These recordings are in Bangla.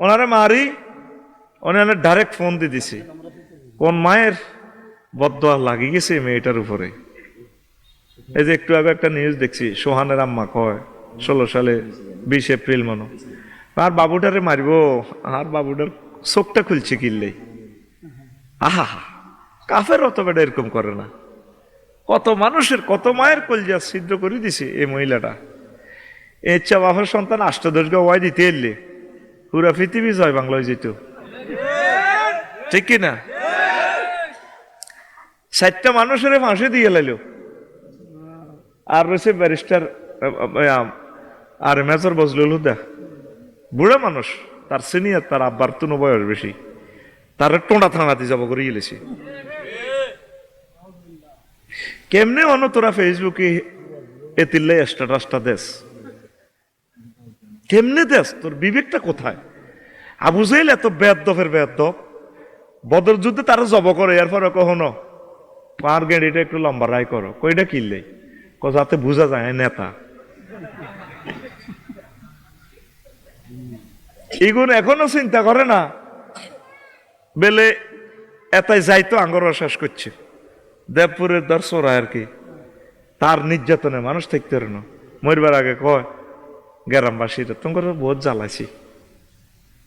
ওনারে মারি ওনারে ডাইরেক্ট ফোন দিয়ে দিছি। কোন মায়ের বদয়া লাগি গেছে মেয়েটার উপরে। এই যে একটু আগে একটা নিউজ দেখছি, সোহানের আম্মা কয়, ষোলো সালে বিশ এপ্রিল মনো। আর বাবুটারে মারিব, আর বাবুটার চোখটা খুলছে কিনলেই আহা, কাফের অত বেটা এরকম করে না। কত মানুষের, কত মায়ের কলজা ছিদ্র করে দিছে এই মহিলাটা। এ ইচ্ছা বাপের সন্তান আষ্টদশগা ওয়াই দিতে এলে। পুরা পৃথিবী জয় বাংলায় যেত ঠিক কি না? ষাটটা মানুষের ফাঁসি দিয়ে লাইল। আর রয়েছে ব্যারিস্টার আর মেজর বজলুল হুদা। বুড়া মানুষ, তার সিনিয়র, তার আব্বার তুনো বয়স বেশি। তার টোঁটা থানাতে যাব করে গেলেছি কেমনে অন তোরা ফেসবুকে এতিল্লাই স্ট্যাটাসটা দেশ? কেমনে দেশ তোর বিবেকটা কোথায়? আবু জাইল এত বেদফের বেদফ বদর যুদ্ধে তারা জব করে এরপরে কখনো। পার গেড়িটা একটু লম্বা রায় করো। কইটা কিনলে যাতে বোঝা যায় নেতা। এগুন এখনও চিন্তা করে না? বেলে এতাই যাইতো, আঙ্গর শেষ করছে। দেবপুরের দর্শরা আর কি। তার নির্যাতনে মানুষ থাকতে না। মরবার আগে কয় গ্রামবাসীরা তোমার বহুত জ্বালাইছি।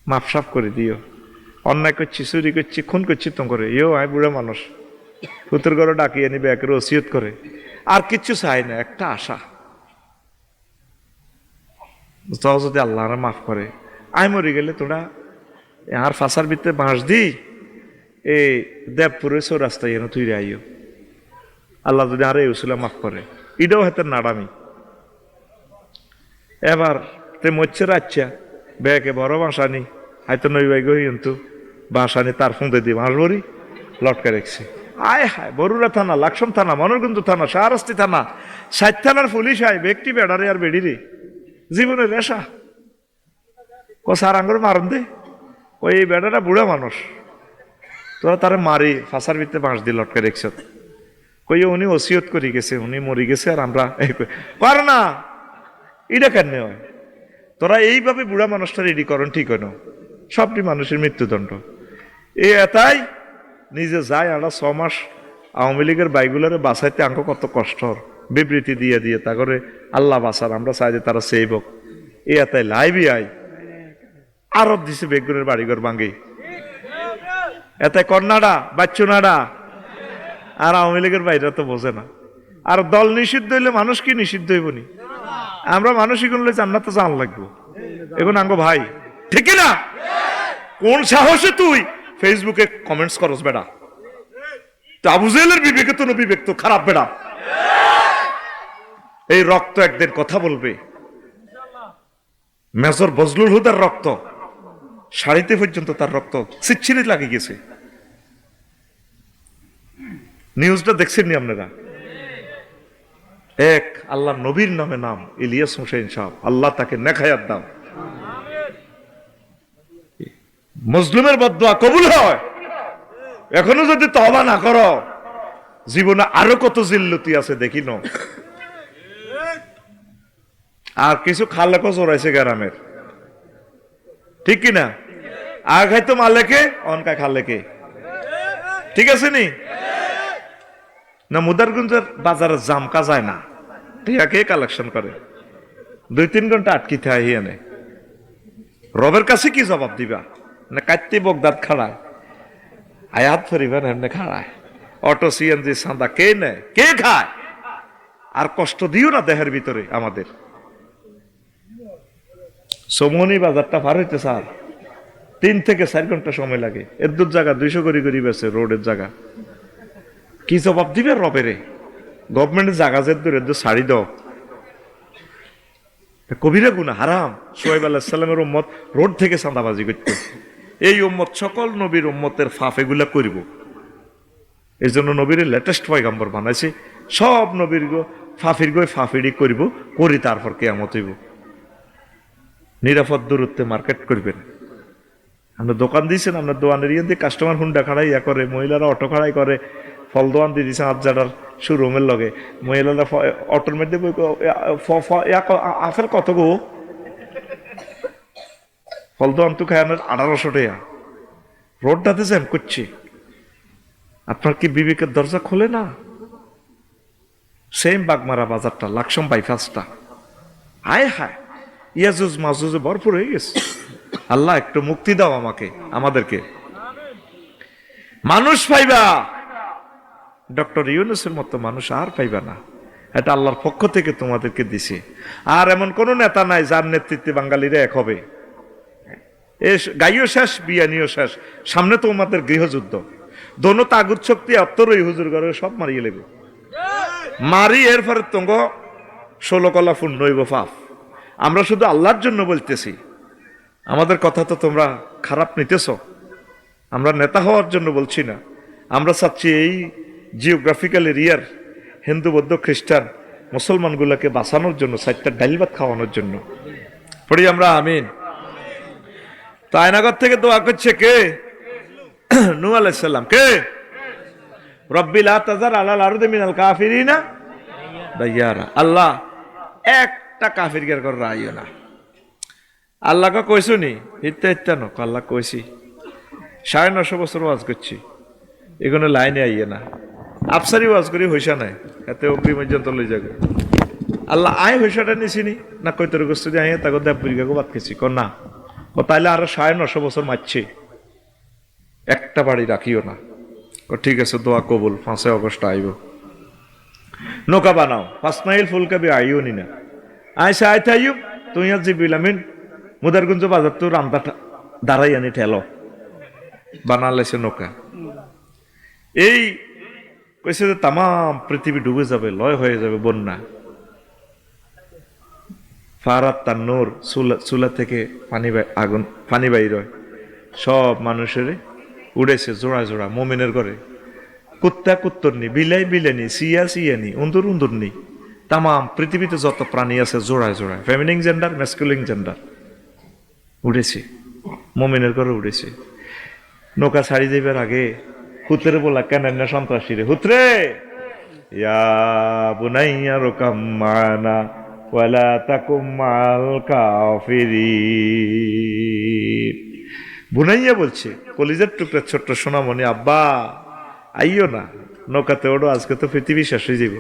মাপসাপ করে দিও। অন্যায় করছি, চুরি করছি, খুন করছি তোমার ইও আয় বুড়া মানুষ। পুতুর ঘরে ডাকিয়ে নিবে একের ওসিয়ত করে। আর কিচ্ছু চাই না, একটা আশা। তাও যদি আল্লাহ মাফ করে। আয় মরে গেলে তোরা আর ফাঁসার ভিতরে বাঁশ দি এই দেবপুরে রাস্তায় এনে তুই আইও আল্লাহ যদি আরে উসুলা মাফ করে। এটাও হাতের নাড়ামি। এবার তে মচ্ছে রাচ্চা বেকে বড় বাসানি হয়তো নই বাই গই কিন্তু বাসানি তার ফুঁদে দিয়ে বড়ি লটকে রেখছে। আয় হায় বরুরা থানা, লাকসম থানা মনোরগঞ্জ থানা শাহরাস্তি থানা ষাট থানার পুলিশ আয়, ব্যক্তি বেড়ারে আর বেড়ি রে জীবনের রেশা। ক সার আঙ্গুর মারন দে। ওই এই বেড়াটা বুড়া মানুষ। তোরা তারা মারি, ফাঁসার ভিতরে বাঁশ দিয়ে লটকে রেখছ। কই উনি ওসিয়ত করে গেছে, উনি মরি গেছে আর আমরা পার না। এটা কেন হয়? তোরা এইভাবে বুড়া মানুষটা রেডি করন ঠিক হয় না। সবটি মানুষের মৃত্যুদণ্ড। এ এটাই নিজে যায় আমরা ছ মাস আওয়ামী লীগের বাইগুলারে বাঁচাইতে আঙ্ক কত কষ্ট বিবৃতি দিয়ে দিয়ে তা করে আল্লাহ বাঁচার আমরা চাই যে তারা সেই হোক। এ এতাই লাইবি আই আরব দিছে বেগুনের বাড়িঘর ভাঙ্গি এতে কন্যাডা, বাচ্চুনাডা। আর আওয়ামী লীগের বাইরে তো বোঝে না। আর দল নিষিদ্ধ হইলে মানুষ কি নিষিদ্ধ হইব নি আমরা মানুষ এগুলো জান্নাতে জান লাগবো। এখন আঙ্গ ভাই, ঠিক না কোন সাহসে তুই? ফেসবুকে কমেন্টস করস বেড়া তো আবু জেলের বিবেকে তো বিবেক তো খারাপ বেড়া এই রক্ত একদিন কথা বলবে। মেজর বজলুল হুদার রক্ত। শাড়িতে পর্যন্ত তার রক্ত সিচ্ছিরি লাগে গেছে। নিউজটা দেখছেন নি আপনারা? এক আল্লাহ নবীর নামে নাম, ইলিয়াস হোসেন সাহ। আল্লাহ তাকে নেখায়াত দাও। মুসলিমের বদয়া কবুল হয়। এখনও যদি তবা না করো, জীবনে আরও কত জিল্লতি আছে দেখি ন আর কিছু খালেকও চড়াইছে গ্রামের। ঠিক কিনা? আর খাইতো মালেকে অনকা খালেকে। ঠিক আছে নি? না মুদারগঞ্জের বাজারে জামকা যায় না। টিয়াকে কালেকশন করে? দুই তিন ঘণ্টা আটকিতে এনে। রবের কাছে কি জবাব দিবা? না কাটতে বগদাদ খাড়ায়। আয়াত ফরিবেন এমনি খাড়ায়। অটো সিএনজি সান্দা কে নেয় কে খায়? আর কষ্ট দিও না দেহের ভিতরে আমাদের। সমনি বাজারটা পার হইতে স্যার। তিন থেকে চার ঘণ্টা সময় লাগে। এর দূর জায়গা দুইশো করি করি বেছে, রোডের জায়গা কি জবাব দিবে রবেরে? গভর্নমেন্টের জায়গা যে দূর এর শাড়ি দাও। কবিরা গুনা হারাম। সোহেব আল্লাহ সাল্লামের উম্মত রোড থেকে চাঁদাবাজি করত। এই উম্মত সকল নবীর উম্মতের ফাফ এগুলা করিব। এই জন্য নবীর লেটেস্ট পয়গাম্বর বানাইছে, সব নবীর গো ফাফির গো ফাফিডি করিব, করি তারপর কেয়ামত হইব। নিরাপদ দূরত্বে মার্কেট করবেন। আমরা দোকান দিয়েছেন আমরা দোকানের ইয়ে দিয়ে কাস্টমার হুন্ডা খাড়াই ইয়া করে, মহিলারা অটো খাড়াই করে ফল দোকান দিয়ে দিয়েছেন আবজাডার শোরুমের লগে। মহিলারা ফ- অটোর মধ্যে বই ক- ইয়া- ফ- ফ- ইয়া ক- আ- আপেল কত গো? ফলতো অন্তু খায়ানোর আঠারোশো টাকা। রোডটাতে জ্যাম করছে। আপনার কি বিবেকের দরজা খোলে না? সেম বাগমারা বাজারটা, লাকসম বাইপাসটা হায় হায়, ইয়াজুজ মাজুজে ভরপুর হয়ে গেছে। আল্লাহ একটু মুক্তি দাও আমাকে, আমাদেরকে। মানুষ পাইবা। ডক্টর ইউনুসের মতো মানুষ আর পাইবা না। এটা আল্লাহর পক্ষ থেকে তোমাদেরকে দিছে। আর এমন কোন নেতা নাই যার নেতৃত্বে বাঙালিরা এক হবে। এ গাইও শেষ, বিয়ানিও শেষ। সামনে তো আমাদের গৃহযুদ্ধ। দোনো তাগুত শক্তি অত্তরই হুজুর ঘরে সব মারিয়ে লেবে মারি এর পরে তঙ্গ ষোলো কলা পূর্ণ হইব পাপ। আমরা শুধু আল্লাহর জন্য বলতেছি। আমাদের কথা তো তোমরা খারাপ নিতেছ। আমরা নেতা হওয়ার জন্য বলছি না। আমরা চাচ্ছি এই জিওগ্রাফিক্যাল এরিয়ার হিন্দু, বৌদ্ধ, খ্রিস্টান, মুসলমানগুলোকে বাঁচানোর জন্য, চারটা ডাইল ভাত খাওয়ানোর জন্য। পড়ি আমরা, আমিন। তো আয়নাগর থেকে দোয়া করছে কে? নু আলাইসাল্লাম কে? রব্বিল তাজার আলাল আরুদে মিনাল কাফিরিনা দাইয়ারা। আল্লাহ, একটা কাফির গের কর রাইও না। আল্লাহকে কইছো নি? ইত্যা ইত্যা নো আল্লাহ কইছি সাড়ে নশো বছর ওয়াজ করছি। এগুলো লাইনে আইয়ে না। আফসারি ওয়াজ করি, হইসা নাই। এতে অগ্রি পর্যন্ত লই যাবে আল্লাহ আয় হইসাটা নিছিনি, না কই তোর গোস্ত দিয়ে আইয়া তাকে দেব বুড়িকাকে বাদ খেছি কর না। ও তাইলে আরও সাড়ে নশো বছর মারছে। একটা বাড়ি রাখিও না। ঠিক আছে, দোয়া কবুল, পাঁচই অগস্ট আইব। নৌকা বানাও পাঁচমাইল ফুলকাবি আইও নি না। আইসা আইতে আইব তুই আর জিবিল আমিন, মুদারগঞ্জ বাজার তো রামদা দাঁড়াই আনি ঠেলো। বানালেছে নৌকা। এই কইছে যে তাম পৃথিবী ডুবে যাবে, লয় হয়ে যাবে বন্যা। ফারাত তান্নুর চুলা চুলা থেকে পানি আগুন, পানি বাইর হয়। সব মানুষের উড়েছে জোড়া জোড়া, মোমিনের ঘরে। কুত্তা কুত্তরনি, বিলাই বিলেনি সিয়া সিয়ানি, উন্দুর উন্দুরনি। তাম পৃথিবীতে যত প্রাণী আছে জোড়ায় জোড়ায় ফেমিনিং জেন্ডার মেসকুলিং জেন্ডার উড়েছে, মোমিনের ঘরে উড়েছে। নৌকা ছাড়ি যাইবার আগে হুতরে বলা কেন না সন্ত্রাসী রে হুতরে! ইয়া বুনাইয়া রোকাম মানা, ওয়ালা তাকুম মাল বুনাইয়া বলছে, কলিজার টুকরা ছোট্ট সোনামণি, আব্বা আইও না, নৌকাতে ওড়ো, আজকে তো পৃথিবী শেষ হয়ে যাব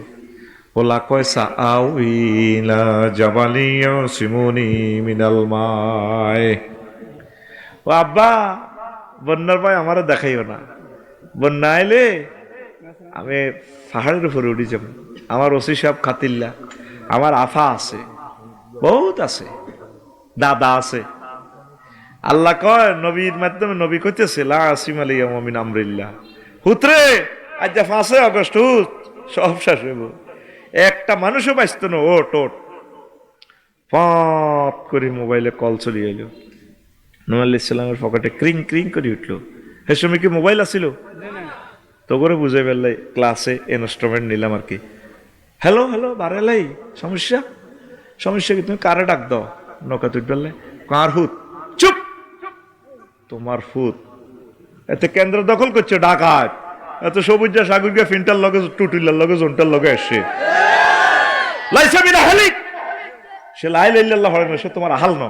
ওলা কয়সা আউইলা জাবালিয়া সিমুনি মিনাল মায়। ও আব্বা, বন্যার ভাই আমারও দেখাইও না। বন্যা আইলে আমি পাহাড়ের উপরে উঠি যাব। আমার ওসি সাহেব খাতিল্লা, আমার আফা আছে, বহুত আছে, দাদা আছে। আল্লাহ কয়, নবীর মাধ্যমে নবী কইতেছে, লা আসিম আলিয়া মমিন আমরিল্লাহ। হুতরে আজ যা পাঁচই আগস্ট, হুত, সব শেষ হইব। একটা মানুষও বাঁচত না, ওট ওট। পপ করে মোবাইলে কল চলে এলো নোয়াল ইসলামের পকেটে ক্রিং ক্রিং করে উঠল। সে সময় কি মোবাইল আসিল তো করে বুঝে ফেললে ক্লাসে ইনস্ট্রুমেন্ট নিলাম আর কি। হ্যালো হ্যালো বারেলাই, সমস্যা? সমস্যা কি, তুমি কারে ডাক দাও? নৌকা তুই ফেললে। কার হুত? চুপ! তোমার ফুত এতে কেন্দ্র দখল করছে ডাকাত। এত সবুজা সাগরিকা ফিনটার লগে, টুটিলার লগে, জোনটার লগে আসছে লাইসা বিনা হালিক সে লাই লাইল্লাহ হয় না সে তোমার আহাল ন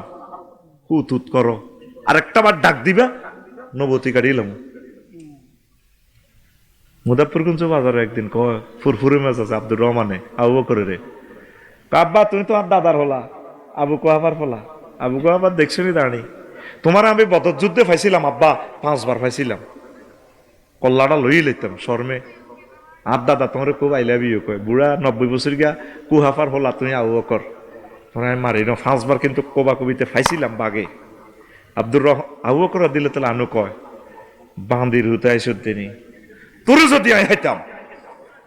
হুত হুত করো। আর একটা বার ডাক দিবা। নবতী কাটিলাম মুদাফরগঞ্জ বাজারে একদিন কয়, ফুরফুরে মাছ আছে আব্দুর রহমানে, আবু করে রে আব্বা, তুমি তোমার দাদার হলা, আবু কোহাবার ফলা। আবু কোহাবার দেখছ নি দাঁড়ি তোমার আমি বদর যুদ্ধে ফাইছিলাম, আব্বা, পাঁচবার ফাইছিলাম। কল্লাটা লই লইতাম শর্মে। আর দাদা তোমার খুব আই লাভ কয়, বুড়া নব্বই বছর গিয়া কুহাফার হলা তুমি আবু বকর। তোমার মারি না, পাঁচবার কিন্তু কবা কবিতে ফাইছিলাম বাগে। আব্দুর রহ আবু দিলে তাহলে আনু কয়, বান্দির হুতে আইসুদ্দিনী তোর যদি আই হাইতাম,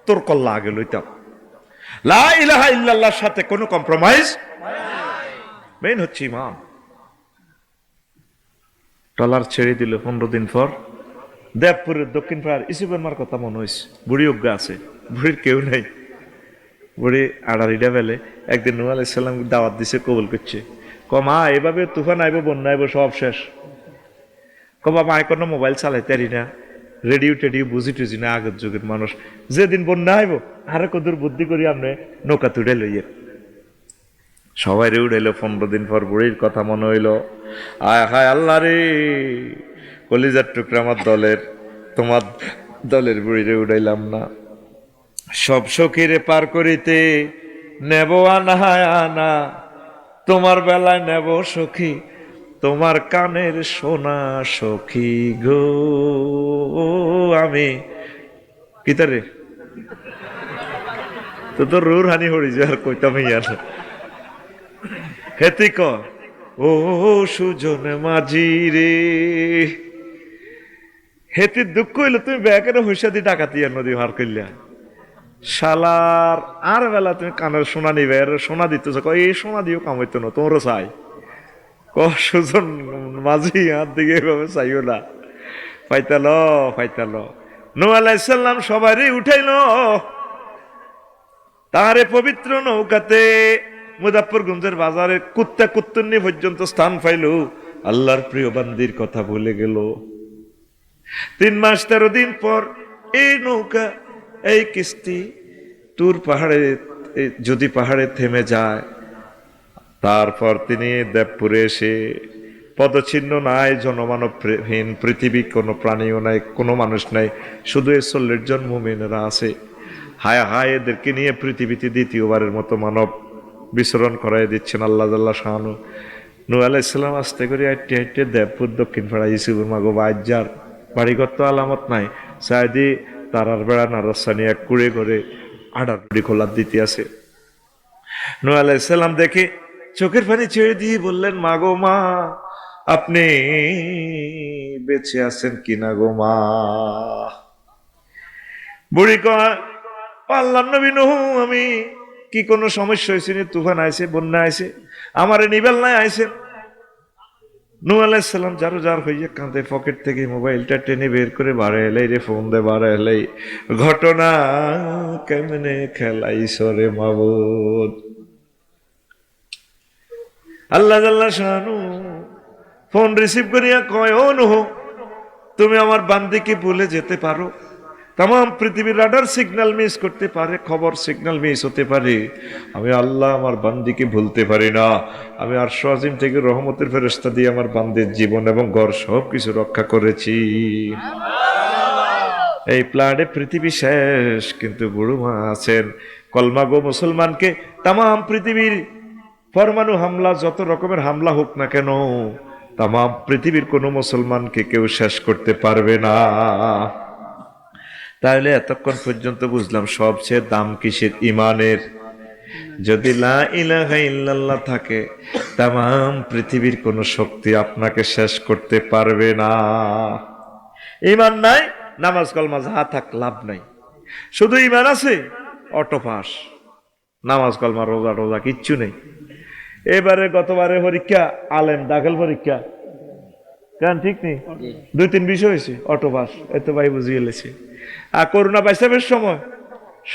তোর কল্লা আগে লইতাম। লা ইলাহা ইল্লাল্লাহর সাথে কোনো কম্প্রোমাইজ মেইন হচ্ছে ইমাম টলার ছেড়ে দিল পনেরো দিন পর। দেবপুরের দক্ষিণ পাড়ার ইসুবের কথা মনে হয়েছে বুড়ি অজ্ঞা আছে, বুড়ির কেউ নেই। বুড়ি আড়ারিটা বেলে একদিন নুয়া আলাইসাল্লাম দাওয়াত দিছে, কবুল করছে। কমা এভাবে তুফান আইব বন্যা আইব সব শেষ। কবা মা কোনো মোবাইল চালাইতে পারি না। রেডিও টেডিও বুঝি টুঝি না, আগের যুগের মানুষ। যেদিন বন্যা আইব আরে কদূর বুদ্ধি করি আপনি নৌকা তুড়ে লইয়ে। সবাই রে উঠাইলো পনেরো দিন পর বুড়ির কথা মনে হইল। আয়, হায় আল্লাহ রে, কলিজার টুকরা আমার দলের, তোমার দলের বুড়িরে উড়াইলাম না। সব সখীরে পার করিতে নেব আনা আনা তোমার বেলায় নেব সখী, তোমার কানের সোনা সখী গো। আমি কিতারে তো তোর রুর হানি হরি যে আর কইতাম ইয়ার হেতি ক, ও সুজন মাঝি রে। হেতি দুঃখ হইল, তুমি ব্যাকের হইসা দি ডাকাতি আর নদী হার করলিয়া শালার, আর বেলা তুমি কানের সোনা নিবে সোনা দিতেছ ক এই সোনা দিও কামাইতো না তোমরা চাই। ক সুজন, মাঝি, হাত দিকে এভাবে চাইও না। পাইতাল পাইতাল নো সবারই উঠাইল। তাহারে পবিত্র নৌকাতে মুজাফরগঞ্জের বাজারে কুত্তা কুত্তুন্নি পর্যন্ত স্থান পাইল। আল্লাহর প্রিয় বান্দির কথা ভুলে গেল। তিন মাস তেরো দিন পর এই নৌকা এই কিস্তি তুর পাহাড়ে যদি পাহাড়ে থেমে যায়। তারপর তিনি দেবপুরে এসে পদচিহ্ন নাই জনমানবহীন পৃথিবী কোনো প্রাণীও নাই, কোনো মানুষ নাই, শুধু এই চল্লিশ জন মুমিনেরা আছে। হায় হায়, এদেরকে নিয়ে পৃথিবীতে দ্বিতীয়বারের মতো মানব বিচরণ করাই দিচ্ছেন আল্লাহ আল্লাহ শাহানু। নু আলাইসাল্লাম আস্তে করে আইটে আইটে দেবপুর দক্ষিণ পাড়া ইসুবুর মাগো বাজ্জার বাড়িঘর তো আলামত নাই। সাইদি তারার বেড়া নারসানি এক কুড়ে করে আডাডি খোলার দিতে আছে নু আলাইসাল্লাম দেখে চোখের পানি ছেড়ে দিয়ে বললেন, মা গো মা, আপনি বেঁচে আছেন কিনা গো মা? বুড়ি কয় নবী নহু আমি কি কোনো সমস্যা হয়েছে নি? তুফান আইসে বন্যা আইছে, আমার নিবেল নাই আইছে নু আলাইসাল্লাম যারো যার হইয়া কাঁদে, পকেট থেকে মোবাইলটা টেনে বের করে বাড়ে এলাই রে ফোন দে বাড়ে এলাই, ঘটনা কেমনে খেলাই সরে মাবুদ? আল্লাহ আল্লাহ শাহানু ফোন রিসিভ করিয়া কয়, ও নুহ, তুমি আমার বান্দিকে বলে যেতে পারো। তাম পৃথিবীর রাডার সিগন্যাল মিস করতে পারে, খবর সিগন্যাল মিস হতে পারে। আমি আল্লাহ আমার বান্দিকে ভুলতে পারি না। আমি আর আজিম থেকে রহমতের ফেরস্তা দিয়ে আমার বান্দির জীবন এবং ঘর সব কিছু রক্ষা করেছি। এই প্লাডে পৃথিবী শেষ, কিন্তু বুড়ো মা আছেন। কলমাগো মুসলমানকে তাম পৃথিবীর পরমাণু হামলা, যত রকমের হামলা হোক না কেন তাম পৃথিবীর কোনো মুসলমানকে কেউ শেষ করতে পারবে না। তাহলে এতক্ষণ পর্যন্ত বুঝলাম সবচেয়ে দাম কিসের? ইমানের। যদি লা ইলাহা ইল্লাল্লাহ থাকে তাম পৃথিবীর কোনো শক্তি আপনাকে শেষ করতে পারবে না। ইমান নাই নামাজ কলমা যাহা থাক লাভ নাই। শুধু ইমান আছে অটো পাস। নামাজ কলমা রোজা রোজা কিচ্ছু নেই। এবারে গতবারে পরীক্ষা আলেম দাখিল পরীক্ষা। কেন ঠিক নেই? দুই তিন বিষয় হয়েছে অটো পাস। এত ভাই বুঝিয়ে গেলেছে আর করোনা বাইসাবের সময়।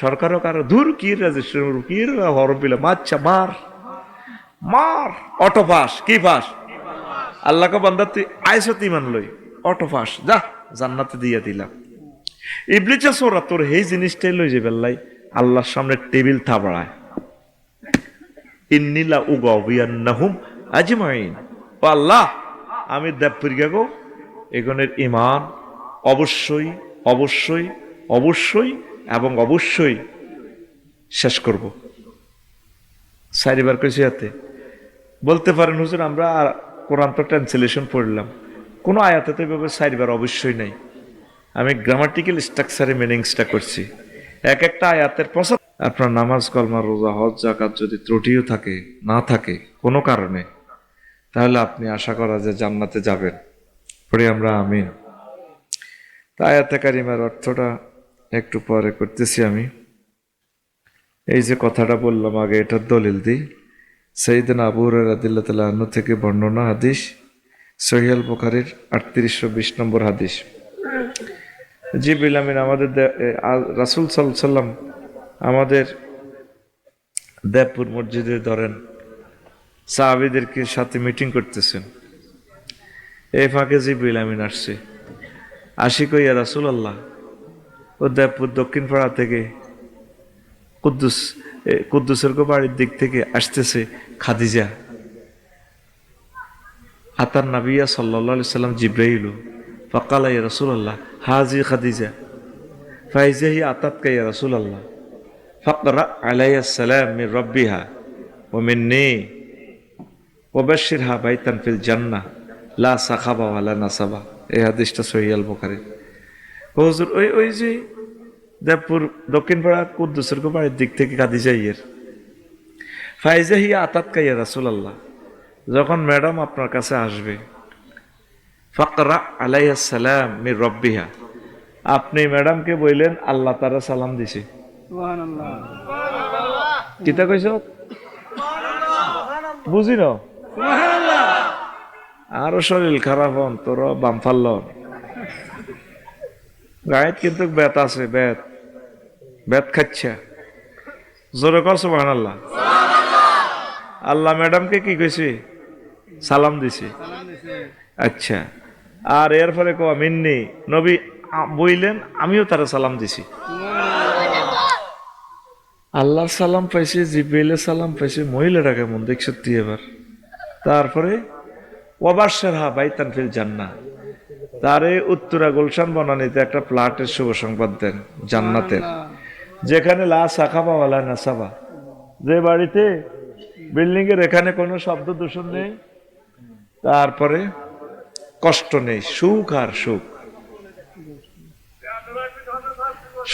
সরকারও কারও দূর, কি রেজিস্ট্রেশন কি হরম পিলে মাচ্ছা মার মার। অটো পাস কি পাস আল্লাহকে বান্দা, তুই আইসত ইমান লই, অটো পাস যা, জান্নাতে দিয়ে দিলাম। ইবলিচা সোরা তোর এই জিনিসটাই লই যাবে লাই আল্লাহর সামনে টেবিল থাবড়ায় আল্লাহ, আমি দেবপুর গো, এগনের ইমান অবশ্যই অবশ্যই অবশ্যই এবং অবশ্যই শেষ করব। চারিবার কইছি হাতে বলতে পারেন, হুজুর, আমরা আর কোরআন তো ট্রান্সলেশন পড়লাম। কোনো আয়াতে তো এভাবে চারিবার অবশ্যই নাই। আমি গ্রামাটিক্যাল স্ট্রাকচারে মিনিংসটা করছি। এক একটা আয়াতের পছন্দ আপনার নামাজ, কলমা, রোজা, হজ জাকাত যদি ত্রুটিও থাকে, না থাকে, কোনো কারণে, তাহলে আপনি আশা করা যে জান্নাতে যাবেন। পরে আমরা আমিন। আয়াতে অর্থটা একটু পরে করতেছি আমি। এই যে কথাটা বললাম আগে এটার দলিল দিই। সঈদিন আবুর রাদিল্লা তালা আন্ন থেকে বর্ণনা হাদিস সহিয়াল বুখারির আটত্রিশশো বিশ নম্বর হাদিস। জি বিলামিন আমাদের রাসূল সাল্লাম আমাদের দেবপুর মসজিদে ধরেন, সাহাবিদেরকে সাথে মিটিং করতেছেন। এই ফাঁকে জিব্রিল আমিন আসছে। আশি কইয়া রাসুল আল্লাহ ও দেবপুর দক্ষিণ পাড়া থেকে কুদ্দুস কুদ্দুসের বাড়ির দিক থেকে আসতেছে খাদিজা। আতার নাবিয়া সাল্লা সাল্লাম জিব্রাইলু, ফকাল ইয়া রসুল্লাহ হাজি খাদিজা, ফাইজাহি আতাতকা ইয়া রসুল্লাহ ফকরা আলাইয়া সালাম মির রব্বিহা, ও মিন্নি ওবাশিরহা বাইতান ফিল জান্নাহ, লা সাখাবা ওয়ালা নাসাবা। এই হাদিসটা সহিয়াল বুখারী। হুজুর ওই ওই যে দেবপুর দক্ষিণ পাড়া কুদ্দুসের বাড়ির দিক থেকে কাদিজা ইয়ের। ফাইজা হিয়া আতাত কাইয়া রাসুলাল্লাহ। যখন ম্যাডাম আপনার কাছে আসবে ফকরা আলাইয়া সালাম মির রব্বিহা। আপনি ম্যাডামকে বললেন আল্লাহ তারা সালাম দিছে। কিতা কইছ? বুঝি ন আরও শরীর খারাপ হন তোর বাম ফাল্ল গায়েত কিন্তু বেত আছে, বেত। বেত খাচ্ছে। জোরে কর সুবাহ আল্লাহ আল্লাহ ম্যাডামকে কি কইছে? সালাম দিছি। আচ্ছা। আর এর ফলে কো মিন্নি, নবী বইলেন, আমিও তারা সালাম দিছি। আল্লাহ সালাম পাইছে, জিব্রাইলের সালাম পাইছে মহিলাটা কেমন দেখছ এবার। তারপরে ওবাসের হা বাইতান ফিল জান্না তারে উত্তরা গুলশান বনানীতে একটা প্লাটের শুভ সংবাদ দেন, জান্নাতের। যেখানে লা সাখাবা ওয়ালা নাসাবা। যে বাড়িতে বিল্ডিং এর এখানে কোনো শব্দ দূষণ নেই, তারপরে কষ্ট নেই, সুখ আর সুখ।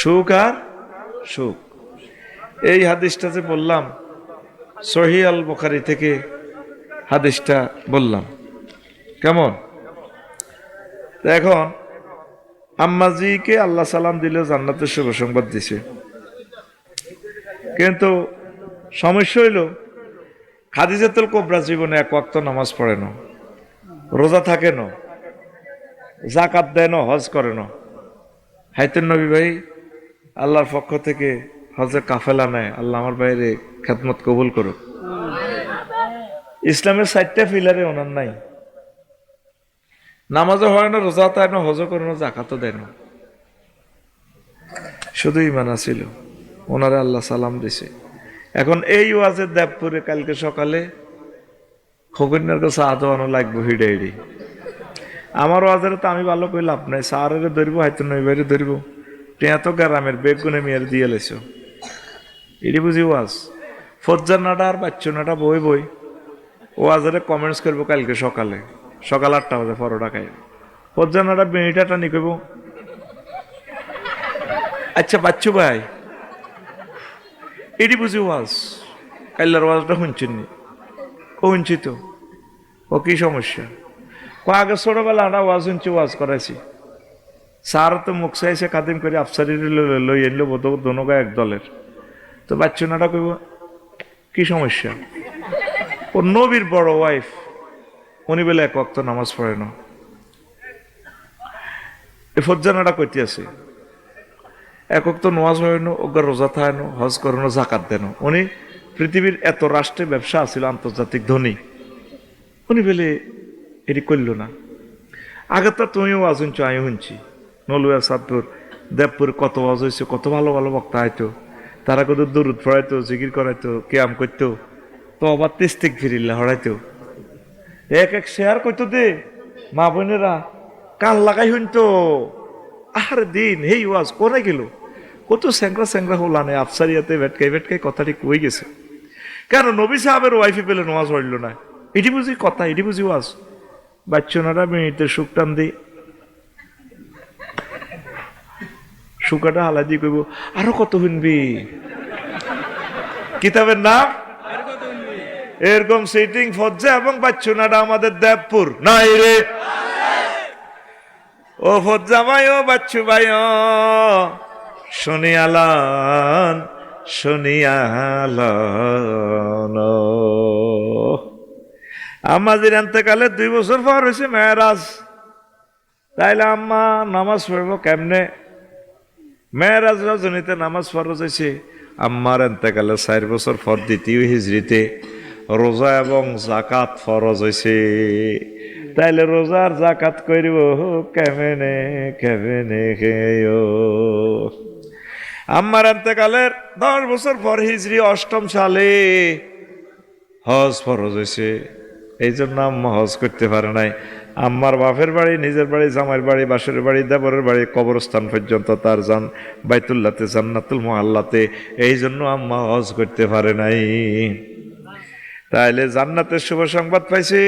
সুখ আর সুখ। এই হাদিসটা যে বললাম সহি আল বুখারি থেকে হাদিসটা বললাম। কেমন? এখন আম্মাজিকে আল্লাহ সালাম দিলে জান্নাতের শুভ সংবাদ দিছে। কিন্তু সমস্যা হইল, খাদিজাতুল কোবরা জীবনে এক ওয়াক্ত নামাজ পড়ে না, রোজা থাকে না জাকাত দেয় না, হজ করে না। হাইতেন নবী ভাই, আল্লাহর পক্ষ থেকে হজে কাফেলা নেয়, আল্লাহ আমার বাইরে খেদমত কবুল করুক। ইসলামের চারটা ফিলারে ওনার নাই। নামাজও হয় না, রোজা তাই না হজও করে না জাকাতও দেয় না। শুধু ইমান আছিল, ওনারে আল্লাহ সালাম দিছে। এখন এই ওয়াজে দেবপুরে কালকে সকালে খগন্যার কাছে আদোয়ানো লাগবো হিডে হিডি। আমার ওয়াজের তো আমি ভালো কই লাভ নাই সারের ধরবো হয়তো নই বাইরে ধরবো। টিয়া তো গ্রামের বেগ গুনে মেয়ের দিয়ে লেছো। এটি বুঝি ওয়াজ? ফজ্জার নাটা আর বাচ্চু নাটা বই বই। ওয়াজের কমেন্টস করব কালকে সকালে। সকাল আটটা বাজে, পরোটা খাই। ফজ্জার নাটা বেড়িটা টানি কইব আচ্ছা বাচ্চু ভাই, এটি বুঝি ওয়াজ? কাল্লার ওয়াজটা শুনছেননি ও শুনছি তো। ও, কি সমস্যা? ও আগে ছোটবেলা আমরা ওয়াজ শুনছি, ওয়াজ করাইছি। স্যার তো মুখ চাইছে কাদিম করে আফসারি লই এনলো বোধ দোনোগা এক দলের। তো বাচ্চনাটা কইব, কি সমস্যা? ও, নবীর বড় ওয়াইফ উনি বলে এক অক্ত নামাজ পড়ে না এ ফজ্জানাটা কইতে আছে। একক তো নোয়াজ হয় না ওগা রোজা থায় না হজ করে না জাকাত দেন উনি পৃথিবীর এত রাষ্ট্রে ব্যবসা আছিল, আন্তর্জাতিক ধনী। উনি বলে, এটি করল না। আগে তো তুমিও ওয়াজ শুনছো আমি শুনছি। নলুয়া সাদপুর দেবপুর কত ওয়াজ হয়েছে কত ভালো ভালো বক্তা হয়তো তারা কত দূরত পড়াইতো, জিকির করাইতো, কেয়াম করতো তো আবার তেস্তিক ফিরিল্লা হরাইতো। এক এক শেয়ার করতো দে। মা বোনেরা, কান লাগাই শুনতো আহার দিন, হেই ওয়াজ, কোনে গেল? কত স্যাংরা স্যাংরা হলানে আফসারিয়াতে ভেটকাই ভেটকাই কথাটি কই গেছে। কেন নবী সাহেবের ওয়াইফে পেলে নোয়াজ হইল না? এটি বুঝি কথা, এটি বুঝি ওয়াজ। বাচ্চনারা মিনিটে সুখ টান দিই সুকাটা হালা দিয়ে কইব, আরও কত শুনবি? কিতাবের নাম? এরকম সিটিং ফজ্জা এবং বাচ্চনাটা আমাদের দেবপুর। নাই রে। ও ফজ্জা ভাই, ও বাচ্চু ভাই শুনিয়ালান শুনিয়ালান আমাদের এন্তকালে দুই বছর পর হয়েছে মেয়েরাজ। তাইলে আম্মা নামাজ পড়ব কেমনে? মেয়েরাজ রজনীতে নামাজ ফরজ হয়েছে। আম্মার এন্তকালে চার বছর পর দ্বিতীয় হিজড়িতে রোজা এবং জাকাত ফরজ হয়েছে তাইলে রোজার জাকাত করিব কেমনে কেমনে খেয়েও? আম্মার এন্তকালের দশ বছর পর হিজড়ি অষ্টম সালে হজ ফরজ হয়েছে এই জন্য আম্মা হজ করতে পারে নাই। আম্মার বাপের বাড়ি, নিজের বাড়ি, জামাইয়ের বাড়ি বাসের বাড়ি, দেবরের বাড়ি, কবরস্থান পর্যন্ত তার যান বাইতুল্লাতে, জান্নাতুল মহাল্লাতে এই জন্য আম্মা হজ করতে পারে নাই। তাইলে জান্নাতের শুভ সংবাদ পাইছি।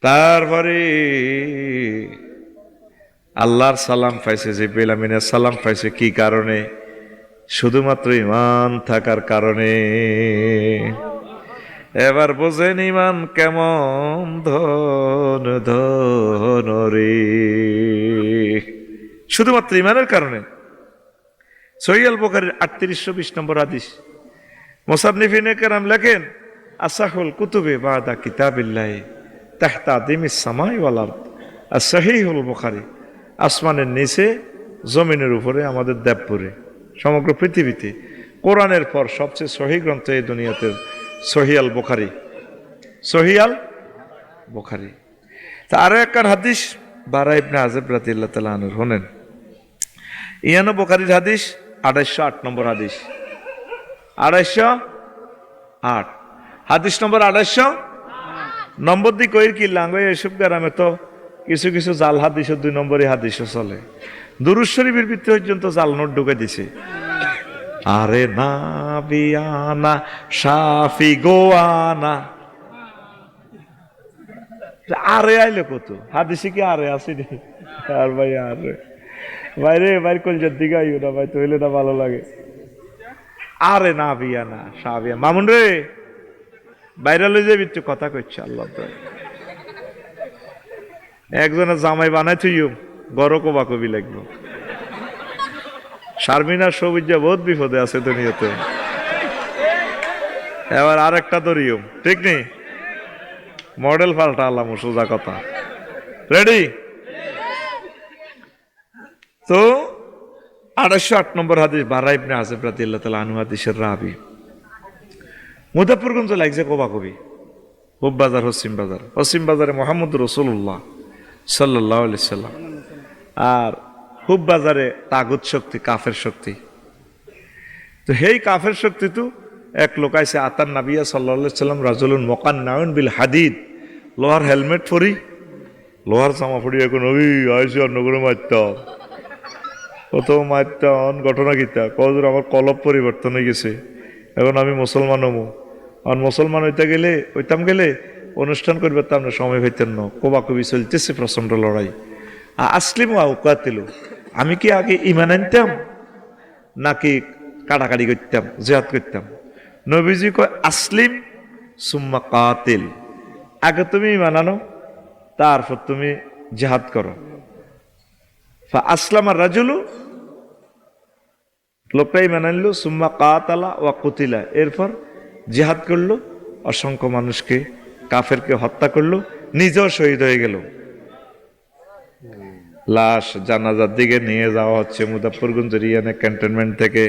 তারপরে আল্লাহর সালাম পাইছে যে বেলামিনের সালাম পাইছে, কি কারণে? শুধুমাত্র ইমান থাকার কারণে। এবার বোঝেন ইমান কেমন? ধন ধন রে। শুধুমাত্র ইমানের কারণে। সৈয়াল বোকারের আটত্রিশশো বিশ নম্বর আদিস মোসান্নিফিনে কেরাম লেখেন, আসাহুল কুতুবে বাদা কিতাবিল্লাহ তাহতা দিমিস সামাই ওয়ালার আর সহিহুল বুখারি, আসমানের নিচে, জমিনের উপরে, আমাদের দেবপুরে, সমগ্র পৃথিবীতে। কোরআনের পর সবচেয়ে সহি গ্রন্থ এই দুনিয়াতে সহিয়াল বুখারি। সহিয়াল বুখারি। তা আরও একখান হাদিস, বারা ইবনে আজব রাতিল্লাহ তালা আনুর শোনেন ইয়ানো বুখারির হাদিস আড়াইশো আট নম্বর হাদিস। আড়াইশো আট। হাদিস নম্বর আড়াইশো নম্বর দি কইর কি লাঙ্গ এসব গ্রামে তো কিছু কিছু জাল হাদিসও, দুই নম্বরই হাদিসও চলে। দুরুজ শরীফের ভিতরে পর্যন্ত জাল নোট ঢুকে দিছে। আরে না বিয়ানা সাফি গোয়ানা আরে আইলে কত? হাদিসে কি আরে আসেনি আর ভাই, আরে। বাইরে বাইর কলজার দিকে আইও না ভাই তৈলে না ভালো লাগে। আরে না বিয়া না সাবিয়া মামুন রে, বাইরে লই যাবি কথা কইছে আল্লাহ একজনের জামাই বানাই তুইও গড় কবা কবি লাগল শারমিনার সবুজা বহুত বিপদে আছে দুনিয়াতে। এবার আরেকটা দরিও ঠিক নেই মডেল পাল্টা আল্লাহ সোজা কথা। রেডি তো আড়াইশো আট নম্বর হাদিস বারা ইবনে আসিফ রাদিয়াল্লাহু তাআলা আনহু হাদিসের রাবি। মুজাফফরগঞ্জ লাগছে কবা কবি হুব বাজার হসিম বাজার। হসিম বাজারে মোহাম্মদ রসুল্লাহ সাল্লাহ আলি সাল্লাম। আর হুব বাজারে তাগুত শক্তি, কাফের শক্তি। তো সেই কাফের শক্তি তো এক লোক আইসে আতার নাবিয়া সাল্লাহ সাল্লাম, রাজুলুন মকান নায়ন বিল হাদিদ। লোহার হেলমেট পরি, লোহার জামা পরি, এখন ওই আইসি অন্য করে মারতাম কত মারতাম ঘটনা কিতা? কজোর আমার কলব পরিবর্তন হয়ে গেছে। এখন আমি মুসলমান হমু। আর মুসলমান হইতে গেলে, হইতাম গেলে অনুষ্ঠান করবে তো আমরা সময় হইতেন না। কোবাকবি চলতেছে প্রচণ্ড লড়াই। আসলিম আউকাতিল আমি কি আগে ইমান আনতাম? নাকি কাটাকাটি করতাম, জেহাদ করতাম? নবীজি কয়, আসলিম সুম্মা কাতিল। আগে তুমি ইমান আনো, তারপর তুমি জেহাদ করো। আসলাম আর রাজুলু লোকটাই মানাইল সুম্মা কাতালা ওয়া কুতিলা। এরপর জিহাদ করল, অসংখ্য মানুষকে, কাফেরকে হত্যা করল, নিজেও শহীদ হয়ে গেল। লাশ জানাজার দিকে নিয়ে যাওয়া হচ্ছে মুজাফরগঞ্জ রিয়ানে ক্যান্টনমেন্ট থেকে।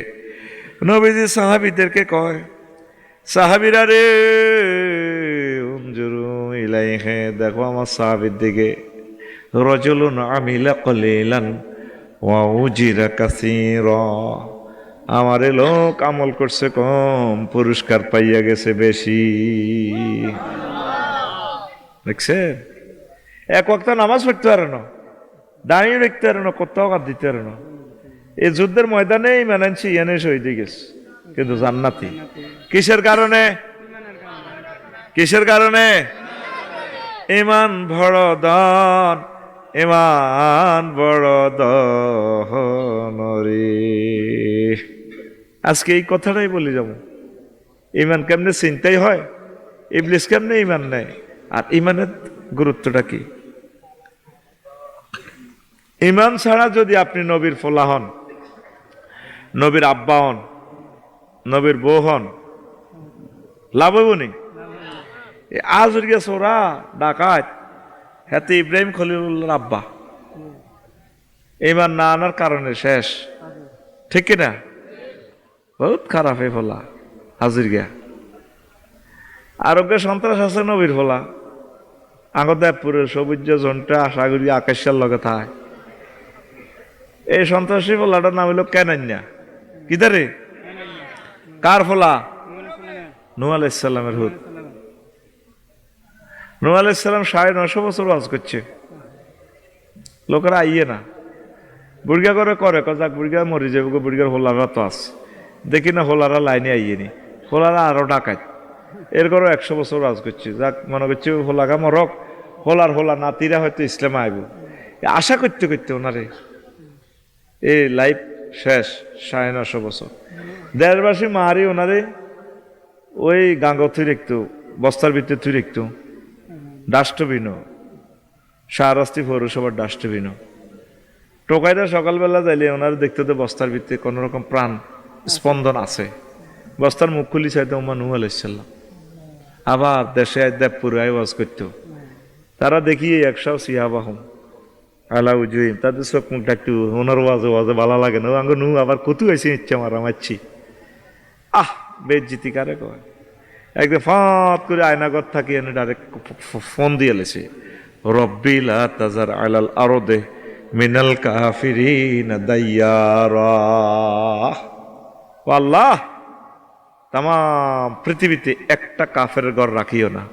নবীজি সাহাবিদেরকে কয়, সাহাবিরা রে ইলাইহে, দেখো আমার সাহাবির দিকে। রজলুন আমিলা কলিলান ওয়া উজিরা কাসীরা। আমারে লোক আমল করছে কম, পুরস্কার পাইয়া গেছে বেশি। দেখছে এক ওয়াক্ত নামাজ পড়তে পারে না, দাঁড়িয়ে রাখতে পারে না, কোথাও কাজ দিতে পারে না। এই যুদ্ধের ময়দানেই মেনানছি এনে শহীদ গেছে, কিন্তু জান্নাতি। কিসের কারণে? কিসের কারণে? ইমান বড় দন ইমান বড় দহন রে। আজকে এই কথাটাই বলি যাব। ইমান কেমনে চিন্তাই হয়? ইবলিস কেমনে ইমান নেয়? আর ইমানের গুরুত্বটা কি? ইমান ছাড়া যদি আপনি নবীর ফোলা হন নবীর আব্বা হন নবীর বউ হন লাভ হইব নি? আজ গেছে ওরা ডাকাত। হাতে ইব্রাহিম খলিলুল্লাহর আব্বা। ইমান না আনার কারণে শেষ। ঠিক কিনা? বহুত খারাপ এই ফোলা, হাজির গিয়া। আরোগ্য সন্ত্রাস আছে নবীর ফোলা। আগদেবপুরের সবুজ জনটা আশা করি আকাশের লগে থায়। এই সন্ত্রাসী ফোলাটার নাম হইল কেনান্যা কিদারে কার ফোলা? নু আলাইসাল্লামের হুদ। নূহ আলাইসালাম সাড়ে নশো বছর ওয়াজ করছে। লোকেরা আইয়ে না। বুড়িয়া করে করে, কজাক বুড়িয়া মরি যাবে গো বুড়িয়ার হোলারা তো আছে দেখি না হোলারা লাইনে আইয়ে নি হোলারা আরও ডাকাত। এর করে একশো বছর রাজ করছে। যাক, মনে করছে হোলাগা মরক। হোলার হোলা নাতিরা হয়তো ইসলামে আইব। আশা করতে করতে ওনারে। এই লাইফ শেষ, সাড়ে নশো বছর। দেড়বাসী মারি ওনারে। ওই গাঙ্গ থুই রেখতো, বস্তার ভিতরে থুই রেখতো। ডাস্টবিনও। শাহরাস্তি পৌরসভার ডাস্টবিনও। টোকাইরা সকালবেলা যাইলে ওনার দেখতে তো বস্তার ভিতরে কোনোরকম প্রাণ। স্পন্দন আছে। বস্তার মুখ খুলি চাইতে ওমা নু আলাইসাল্লাম আবার দেশে দেবপুরে ওয়াজ করতো। তারা দেখি একশো সিয়াবাহম আলা উজুইম। তাদের চোখ মুখটা একটু ওনার ওয়াজে ওয়াজে ভালো লাগে না। আঙ্গ নু আবার কত হয়েছে ইচ্ছা মারা মারছি। আহ, বেজ্জিতি কারে কয়? একদম ফাঁত করে আয়নাগর থাকি, এনে ডাইরেক্ট ফোন দিয়ে লেছে। রব্বিল তাজার আলাল আরদে মিনাল কাফিরিন দাইয়ারা। ও আল্লাহ তাম পৃথিবীতে একটা কাফের ঘর রাখিও না।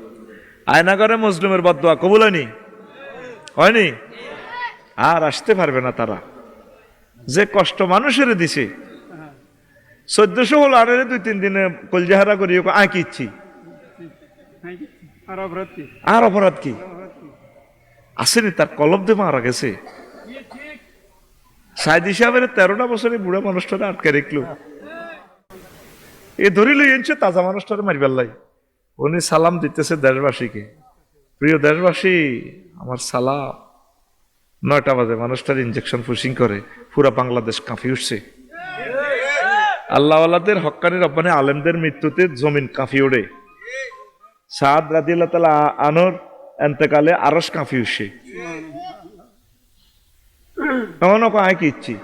আয়নাগরে মুসলিমের বদুয়া কবুল হয়নি? হয়নি? আর আসতে পারবে না তারা। যে কষ্ট মানুষের দিছে। চোদ্দশো হলো আর দুই তিন দিনে কলজাহারা করি ওকে আঁকি ইচ্ছি আর অপরাধ কি? আসেনি তার কলব দিয়ে মারা গেছে। সাইদ হিসাবের তেরোটা বছরে বুড়া মানুষটা আটকে রাখল। এ ধরি লই এনছে তাজা মানুষটারে মারিবার লাই। উনি সালাম দিতেছে দেশবাসীকে। প্রিয় দেশবাসী, আমার সালাম। নয়টা বাজে, মানুষটার ইঞ্জেকশন পুশিং করে। পুরা বাংলাদেশ কাঁপি উঠছে। আল্লাহওয়ালাদের হক্কানি রব্বানি আলেমদের মৃত্যুতে জমিন কাঁপি ওড়ে। সাদ রাদিল্লাহ তালা আনোর এন্তেকালে আরস কাঁপি উঠছে। এমনও আয় কি ইচ্ছি?